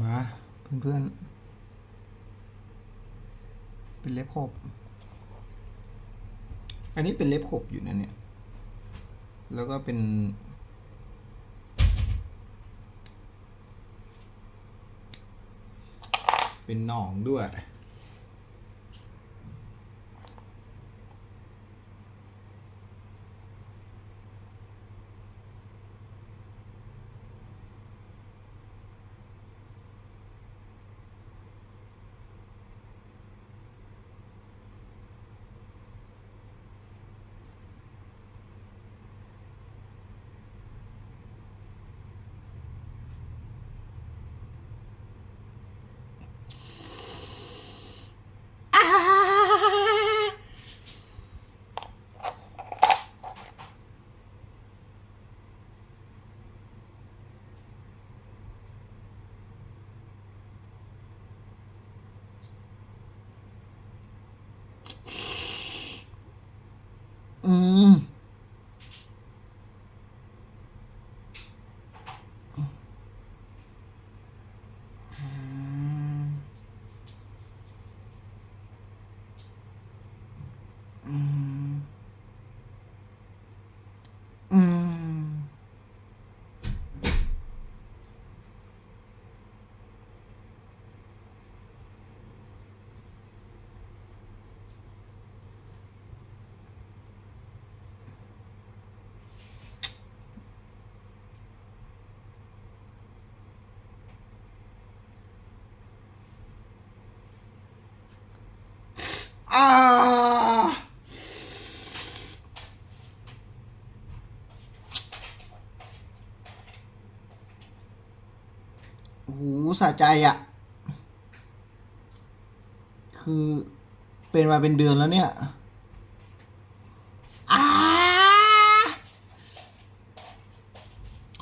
มาเพื่อนๆ เป็นเล็บขบ อันนี้เป็นเล็บขบอยู่นะเนี่ย แล้วก็เป็น เป็นหนองด้วย โอ้โหสะใจอะ่ะ คือเป็นมาเป็นเดือนแล้วเนี่ยอ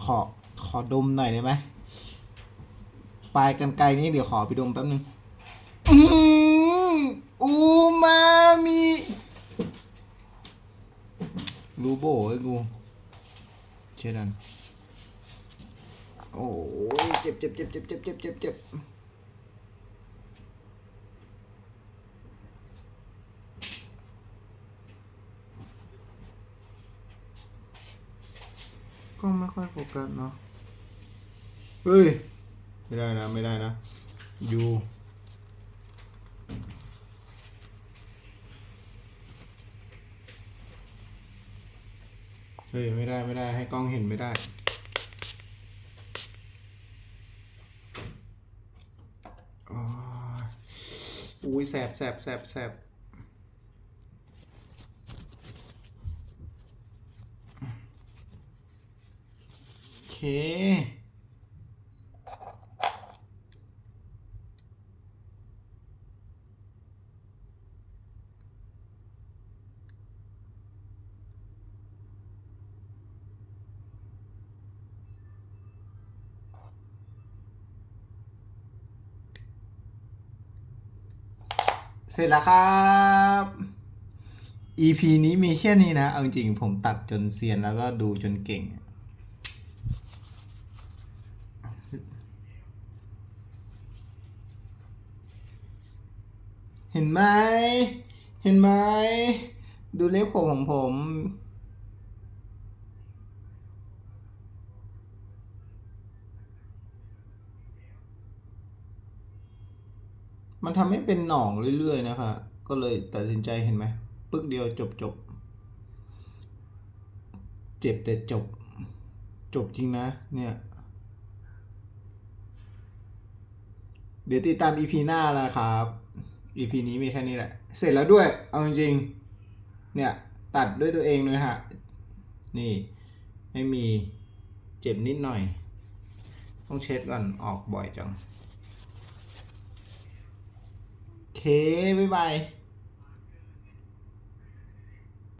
ขอ ขอดมหน่อยได้ไหมปลายกันไกลนี้เดี๋ยวขอไปดมแป๊บนึง อืมอูมามิ รูโบไอ้กูเช่นั้นโอ้ยเจ็บเจ็บเจ็บเจ็บเจ็บเจ็บเจ็บเจ็บก็ไม่ค่อยโฟกัสเนาะเฮ้ย ไม่ได้นะ ไม่ได้นะ อยู่ เฮ้ยไม่ได้ไม่ได้ให้กล้องเห็นไม่ได้ อุ้ยแสบแสบแสบแสบโอเค ร็จแล้วครับ EP นี้มีแค่นี้นะ เอาจริงๆผมตัดจนเซียนแล้วก็ดูจนเก่ง เห็นไหม เห็นไหม ดูเล็บขมของผม มันทำให้เป็นหนองเรื่อยๆนะคะ ก็เลยตัดสินใจเห็นไหมปึ๊กเดียวจบจบ เจ็บแต่จบ จบจริงนะ เนี่ย เดี๋ยวติดตาม EP หน้านะครับ EP นี้มีแค่นี้แหละ เสร็จแล้วด้วย เอาจริงๆ เนี่ย ตัดด้วยตัวเองเลยฮะ นี่ ไม่มีเจ็บนิดหน่อย ต้องเช็ดก่อน ออกบ่อยจัง โอเค บ๊ายบาย